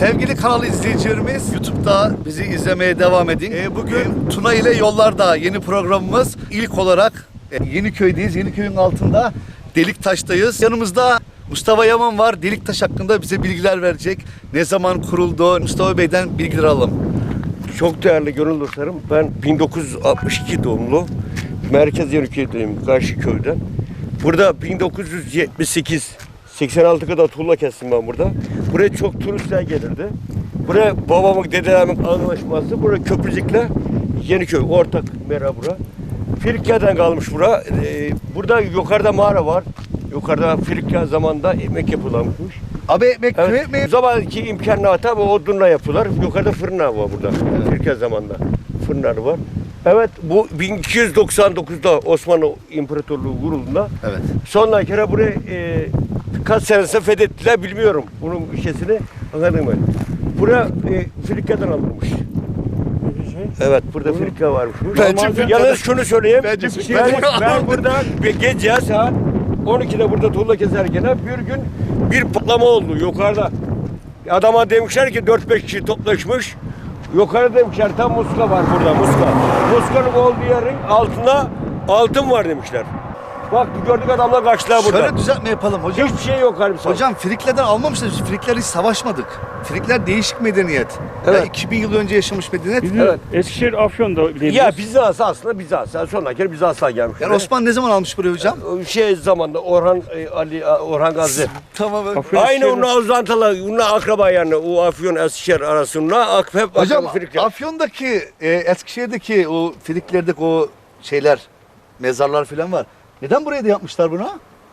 Sevgili kanal izleyicilerimiz YouTube'da bizi izlemeye devam edin. Ee, bugün Tuna ile Yollarda yeni programımız. İlk olarak e, Yeniköy'deyiz. Yeniköy'ün altında Deliktaş'tayız. Yanımızda Mustafa Yaman var. Deliktaş hakkında bize bilgiler verecek. Ne zaman kuruldu? Mustafa Bey'den bilgiler alalım. Çok değerli gönül dostlarım. Ben 1962 doğumlu. Merkez Yeniköy'deyim. Karşı köyden. Burada 1978 86 kadar tuğla kestim ben burada. Buraya çok turistler gelirdi. Buraya babamın, dedelerimin anlaşması. Buraya Köprücük'le Yeniköy. Ortak mera bura. Firikye'den kalmış bura. Ee, burada yukarıda mağara var. Yukarıda Firikye zamanında ekmek yapılanmış. Abi ekmek, Evet. ekmeği. O zamanki imkanlar tabi odunla yapıyorlar. Yukarıda fırınlar var burada. Türkiye zamanında fırınlar var. Evet bu 1299'da Osmanlı İmparatorluğu kurulduğunda Evet. sonra kere buraya e, kaç senesi fethettiler bilmiyorum. Bunun şeysini anladın mı? Buraya e, Frikya'dan alınmış. Evet burada Frikya varmış. Bence Yalnız şunu söyleyeyim. Bence ben, ben burada gece saat 12'de burada tuğla keserken bir gün bir patlama oldu yukarıda. Adama demişler ki 4-5 kişi toplaşmış. Yukarı demişler tam muska var burada muska. Muskanın olduğu yerin altına altın var demişler. Bak gördük adamlar kaçtılar burada. Şöyle düzeltme yapalım hocam. Hiçbir şey yok harbi sana. Hocam Friklerden almamışlar. Biz Frikler hiç savaşmadık. Frikler değişik medeniyet. Evet. Yani 2000 yıl önce yaşamış medeniyet. Bizim Evet. Eskişehir Afyon'da diyebiliriz. Ya Bizans aslında Bizans. Yani sonra kere Bizans'tan gelmiş. Yani Osman ne zaman almış burayı hocam? Şey zamanda Orhan e, Ali Orhan Gazi. Tamam. Afyon Aynı Eskişehir'de- onun uzantılı, onunla akraba yani o Afyon Eskişehir arasında ak, hep Hocam akraba Frikler. Afyon'daki, e, Eskişehir'deki o Friklerdeki o şeyler, mezarlar falan var. Neden buraya da yapmışlar bunu?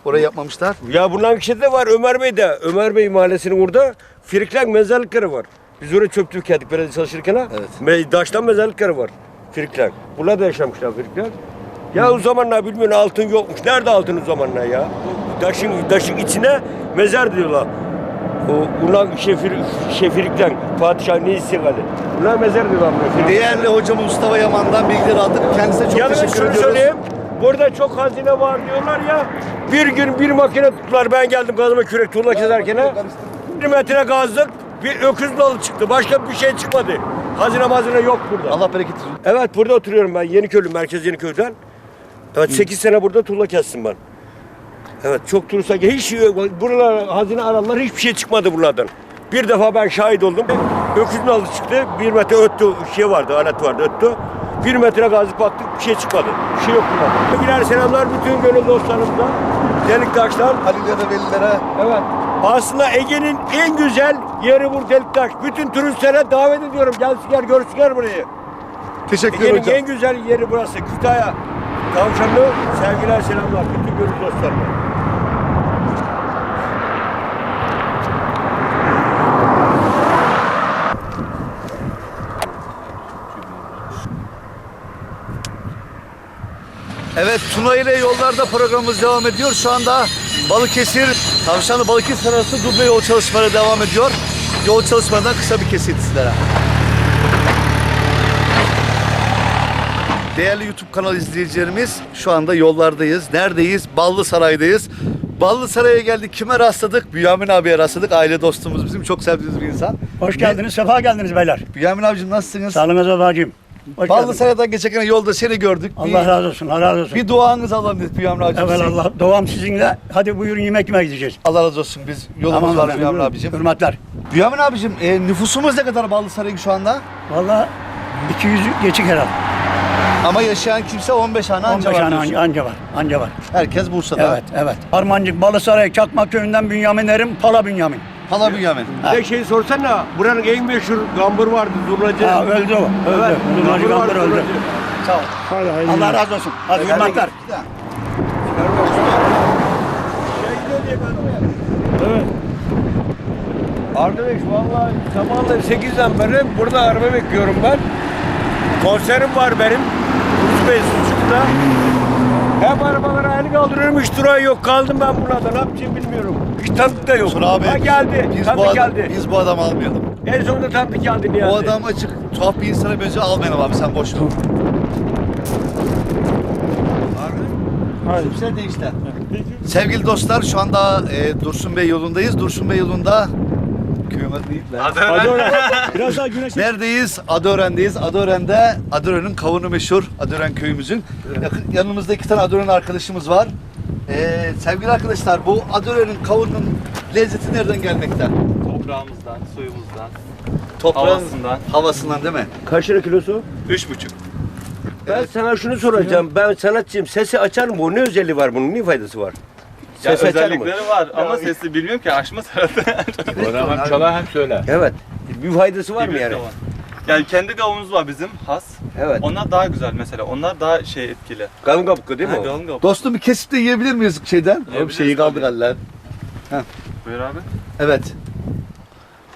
Oraya yapmamışlar. Ya bunların kişi de var Ömer Bey'de. Ömer Bey mahallesinin orada Frikler mezarlıkları var. Biz oraya çöptük kendik belediye çalışırken ha. Evet. Me- Daştan mezarlıkları var. Frikler. Burada yaşamışlar Frikler. Ya o zamanlar bilmiyorum altın yokmuş. Nerede altın o zamanlar ya? Daşın, daşın içine mezar diyorlar. O ulan şefir, şefirlikten padişah ne istiyor Ulan mezar diyorlar. Değerli hocamız Mustafa Yaman'dan bilgiler aldık. Kendisine çok Yalnız teşekkür şunu ediyoruz. söyleyeyim. Burada çok hazine var diyorlar ya. Bir gün bir makine tuttular. Ben geldim gazıma kürek tuğla kezerken. ha. Bir metre gazdık. Bir öküz dalı çıktı. Başka bir şey çıkmadı. Hazine mazine yok burada. Allah bereket versin. Evet burada oturuyorum ben. Yeniköylü, merkez Yeniköy'den. Evet 8 sene burada tuğla kestim ben. Evet çok turist hiç buralar hazine ararlar hiçbir şey çıkmadı buralardan. Bir defa ben şahit oldum. Öküzün alı çıktı. Bir metre öttü. Şey vardı, alet vardı öttü. Bir metre gazı baktık bir şey çıkmadı. Bir şey yok burada. Birer selamlar bütün gönül dostlarımıza. Deliktaşlar. Halillere, velilere. Evet. Aslında Ege'nin en güzel yeri bu Deliktaş. Bütün turistlere davet ediyorum. Gelsinler görsünler burayı. Teşekkür Ege'nin hocam. en güzel yeri burası. Kütahya. Tavşanlı sevgiler selamlar. Bütün gönül dostlarıma. Evet Tuna ile yollarda programımız devam ediyor. Şu anda Balıkesir, Tavşanlı Balıkesir arası duble yol çalışmaları devam ediyor. Yol çalışmalarından kısa bir kesit sizlere. Değerli YouTube kanal izleyicilerimiz şu anda yollardayız. Neredeyiz? Ballı Saray'dayız. Ballı Saray'a geldik. Kime rastladık? Bünyamin abiye rastladık. Aile dostumuz bizim. Çok sevdiğimiz bir insan. Hoş geldiniz, sefa geldiniz beyler. Bünyamin abicim nasılsınız? Sağlığınıza babacığım. Hoş Ballı. Saray'dan geçerken yolda seni gördük. Allah bir, razı olsun, Allah razı olsun. bir duanızı alalım dedik Bünyamin abicim. Sizin- Allah, doğam sizinle. Hadi buyurun yemek yemeye gideceğiz. Allah razı olsun. Biz yolumuz Tamam var Bünyamin abicim. Hürmetler. Bünyamin abicim e, nüfusumuz ne kadar Ballı Saray'ın şu anda? Vallahi 200 geçik herhalde. Ama yaşayan kimse 15 hane anca 15 var tane diyorsun. anca, var, anca var. Herkes Bursa'da. Evet, evet. Harmancık, Balısaray, Çakmak köyünden Bünyamin Erim, Pala Bünyamin. Hala Bünyamin. Bir de şey sorsana. Buranın en meşhur gambur vardı. Zurnacı. Ha, öldü o, öldü. Evet, Zurnacı gambur öldü. zurnacı. Sağ ol. Hadi, haydi. Allah razı olsun. Hadi hürmetler. Evet. Arkadaş vallahi zamanla 8'den beri burada araba bekliyorum ben. Konserim var benim. Rus Bey Sucuk'ta. Hep arabalara el kaldırıyorum hiç durağı yok. Kaldım ben burada ne yapacağım bilmiyorum. Hiç tanıdık da yok. Abi. Ha geldi. Biz bu, tanıdık adam, geldi. biz bu adamı almayalım. En sonunda tanıdık geldi Niyazi. O adam açık tuhaf bir insana benziyor. Almayalım abi sen boş ver. Değişti. Sevgili dostlar şu anda e, Dursun Bey yolundayız. Dursun Bey yolunda adı neydi lan? Öyle. Biraz daha güneş. Neredeyiz? Adören'deyiz. Adören'de Adören'in kavunu meşhur. Adören köyümüzün. Yakın- Yanımızda iki tane Adören arkadaşımız var. Ee, sevgili arkadaşlar bu Adören'in kavunun lezzeti nereden gelmekte? Toprağımızdan, suyumuzdan, Toprağın havasından. havasından değil mi? Kaç lira kilosu? Üç buçuk. Ben sana şunu soracağım. Ben sanatçıyım. Sesi açar mı bu? Ne özelliği var bunun? Ne faydası var? Ya Ses açar mı? özellikleri var ama sesi bilmiyorum ki aşma sırası. hem çalar hem söyler. Evet. Bir faydası var mı yani? Yani kendi gavumuz var bizim has. Evet. Onlar daha güzel mesela. Onlar daha şey etkili. Kalın kabuklu değil mi Ha, o? Galın gav. Dostum bir kesip de yiyebilir miyiz şeyden? Oğlum Yiyebiliriz şeyi kaldı tabii. Buyur abi. Evet.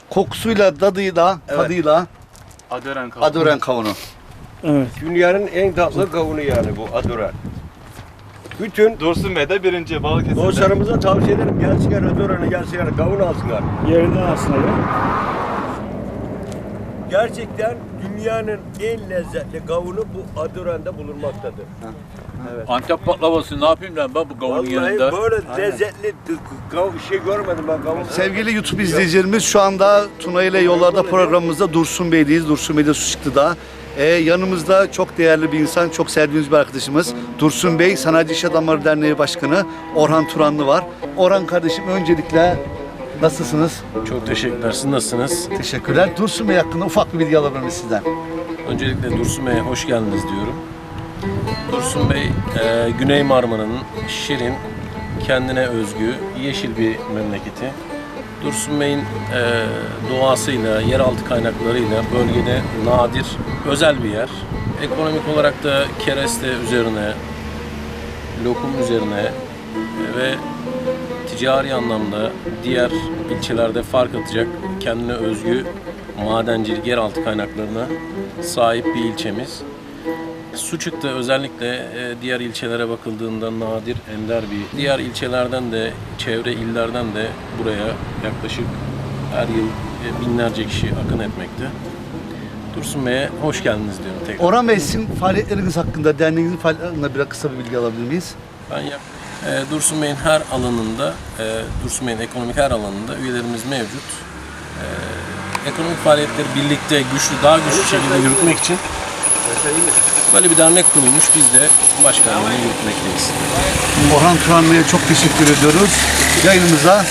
Kokusuyla, tadıyla, Evet. tadıyla Adören kavun. Adören kavunu. Evet. Dünyanın en tatlı kavunu yani bu Adoran. Bütün Dursun Bey de birinci Balıkesir'de. dostlarımıza tavsiye ederim. Gelsinler Adoran'a gelsinler kavun alsınlar. Yerinden aslında ya. Gerçekten dünyanın en lezzetli kavunu bu Adoran'da bulunmaktadır. Antep baklavası ne yapayım ben ben bu kavunun Vallahi yanında? böyle lezzetli kav şey görmedim ben kavun. Sevgili YouTube izleyicilerimiz şu anda Tuna ile Yollarda programımızda Dursun Bey'deyiz. Dursun Bey'de su çıktı da. Ee, yanımızda çok değerli bir insan, çok sevdiğimiz bir arkadaşımız. Dursun Bey, Sanayici İş Adamları Derneği Başkanı Orhan Turanlı var. Orhan kardeşim öncelikle nasılsınız? Çok teşekkürler. Siz nasılsınız? Teşekkürler. Dursun Bey hakkında ufak bir bilgi alabilir miyiz sizden? Öncelikle Dursun Bey'e hoş geldiniz diyorum. Dursun Bey, e, Güney Marmara'nın şirin, kendine özgü, yeşil bir memleketi. Dursun Bey'in e, doğasıyla, yeraltı kaynaklarıyla bölgede nadir, özel bir yer. Ekonomik olarak da kereste üzerine, lokum üzerine e, ve ticari anlamda diğer ilçelerde fark atacak kendine özgü madencilik, yeraltı kaynaklarına sahip bir ilçemiz. Su çıktı özellikle e, diğer ilçelere bakıldığında nadir, ender bir. Diğer ilçelerden de, çevre illerden de buraya yaklaşık her yıl e, binlerce kişi akın etmekte. Dursun Bey'e hoş geldiniz diyorum tekrar. Orhan Bey sizin faaliyetleriniz hakkında, derneğinizin faaliyetleri hakkında biraz kısa bir bilgi alabilir miyiz? Ben yak- e, Dursun Bey'in her alanında, e, Dursun Bey'in ekonomik her alanında üyelerimiz mevcut. E, ekonomik faaliyetleri birlikte güçlü, daha güçlü şekilde yürütmek için böyle bir dernek kurulmuş. Biz de başkanlığını yürütmekteyiz. Orhan Turanlı'ya çok teşekkür ediyoruz. Yayınımıza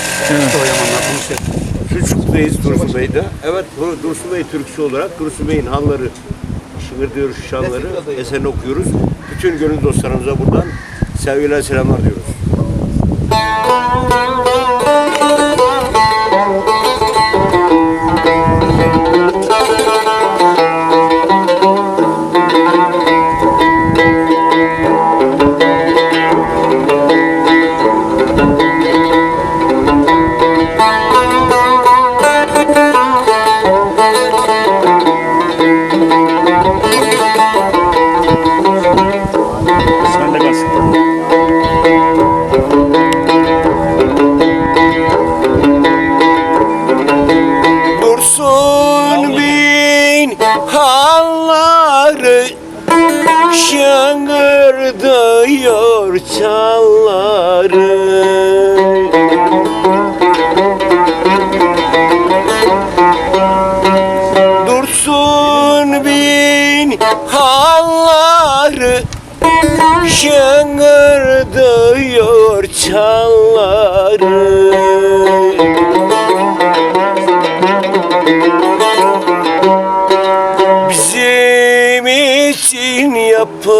Suçluktayız Dursun Bey'de. Evet Dursun Bey Türkçü olarak Dursun Bey'in hanları, şıngırtıyoruz şanları, eserini okuyoruz. Bütün gönül dostlarımıza buradan sevgiler selamlar diyoruz. Bin halları şangırdıyor çalları. Bizim için yapılmış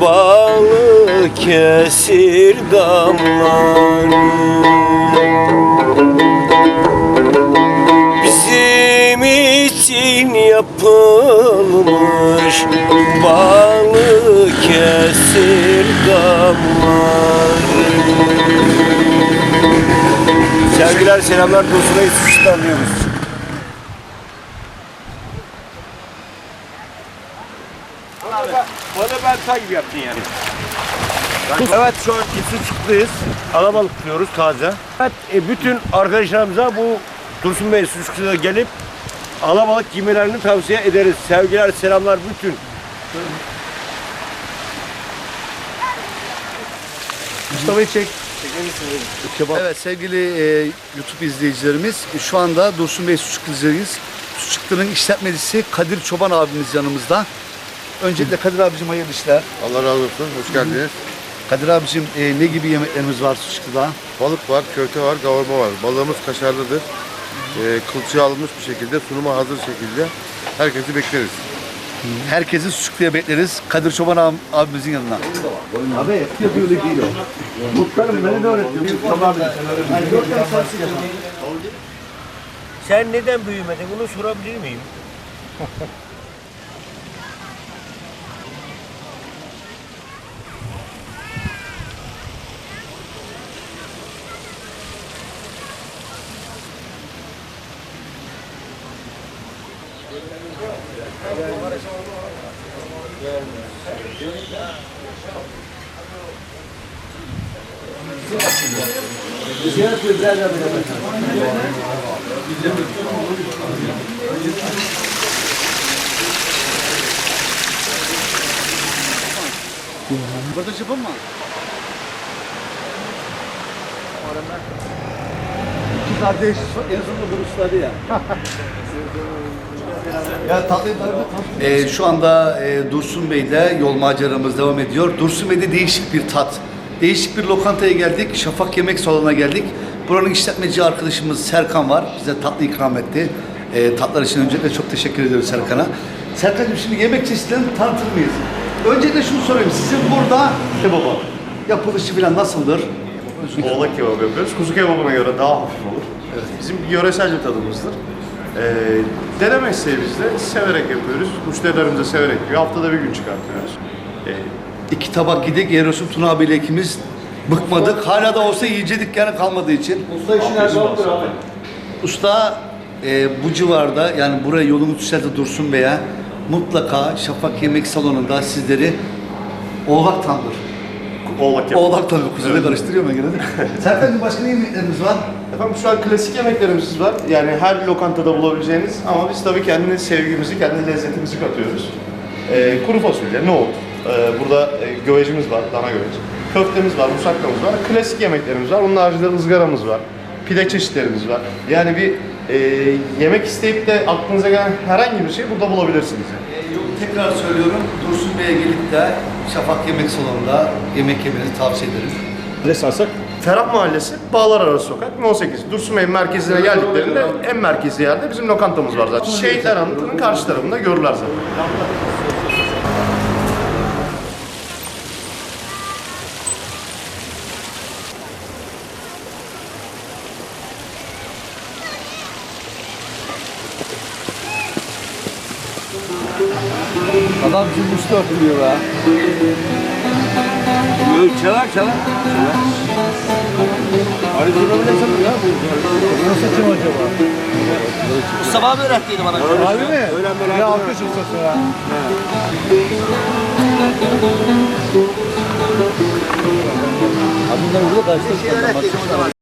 balı kesir damları yapılmış balı kesir damları Sevgiler selamlar dostuna İsviçre'den diyoruz. Bana ben gibi yaptın yani. Evet şu an Suçuklu'dayız. Alabalık tutuyoruz taze. Evet e, bütün arkadaşlarımıza bu Dursun Bey Suçuklu'ya gelip alabalık yemelerini tavsiye ederiz. Sevgiler selamlar bütün. Mustafa çek. Evet sevgili e, YouTube izleyicilerimiz şu anda Dursun Bey Suçuklu'dayız. Suçuklu'nun işletmecisi Kadir Çoban abimiz yanımızda. Öncelikle Kadir abicim hayırlı işler. Allah razı olsun. Hoş geldiniz. Kadir abicim e, ne gibi yemeklerimiz var Suçuklu'da? Balık var, köfte var, kavurma var. Balığımız kaşarlıdır. Ee, kılçığa alınmış bir şekilde, sunuma hazır şekilde herkesi bekleriz. Herkesi Suçuklu'ya bekleriz. Kadir Çoban ab- abimizin yanına. Abi eski yapıyor değil o. Muhtarım beni de öğretiyor. Tamam. Sen neden büyümedin bunu sorabilir miyim? Burada çıpın mı? İki kardeş en sonunda duruşladı ya. ya tatlı ee, Şu anda e, Dursun Bey'de yol maceramız devam ediyor. Dursun Bey'de değişik bir tat. Değişik bir lokantaya geldik. Şafak Yemek Salonu'na geldik. Buranın işletmeci arkadaşımız Serkan var. Bize tatlı ikram etti. E, tatlar için öncelikle çok teşekkür ediyoruz Serkan'a. Serkan'cığım şimdi yemek çeşitlerini tanıtır mıyız? Öncelikle şunu sorayım. Sizin burada kebaba yapılışı falan nasıldır? Oğlak kebabı yapıyoruz. Kuzu kebabına göre daha hafif olur. Bizim yöresel bir tadımızdır. Ee, deneme isteği bizde. Severek yapıyoruz. Müşterilerimize severek yiyor. Haftada bir gün çıkartıyoruz. Ee, İki tabak gidek Yerosum Tuna abiyle ikimiz bıkmadık. Hala da olsa yiyecektik yani kalmadığı için. Usta işin abi. Usta e, bu civarda yani buraya yolumuz düşerse Dursun Bey'e mutlaka Şafak Yemek Salonu'nda sizleri oğlak tandır. oğlak kebabı. Oğlak tandır. Kuzuyu karıştırıyorum ben gene de. Serkan'cığım başka ne yemeklerimiz var? Efendim şu an klasik yemeklerimiz var. Yani her lokantada bulabileceğiniz ama biz tabii kendi sevgimizi, kendi lezzetimizi katıyoruz. Ee, kuru fasulye, nohut. Ee, burada e, güvecimiz var, dana güvec. Köftemiz var, musakkamız var. Klasik yemeklerimiz var. Onun haricinde ızgaramız var. Pide çeşitlerimiz var. Yani bir e, yemek isteyip de aklınıza gelen herhangi bir şey burada bulabilirsiniz. Yani. E, yolu tekrar söylüyorum. Dursun Bey'e gelip de Şafak Yemek Salonu'nda yemek yemenizi tavsiye ederim. Ne sarsak? Ferhat Mahallesi, Bağlar Arası Sokak, No 8. Dursun Bey'in merkezine geldiklerinde en merkezi yerde bizim lokantamız var zaten. Şehit Erantı'nın karşı tarafında görürler zaten. Adam bizim üstü örtülüyor be. Çalar çalar. Hadi bunu bile çalın ya. Nasıl kim acaba? Mustafa abi öğrettiydi bana. Abi mi? Ya alkış ustası ya. Abi bunlar burada karşılaştılar.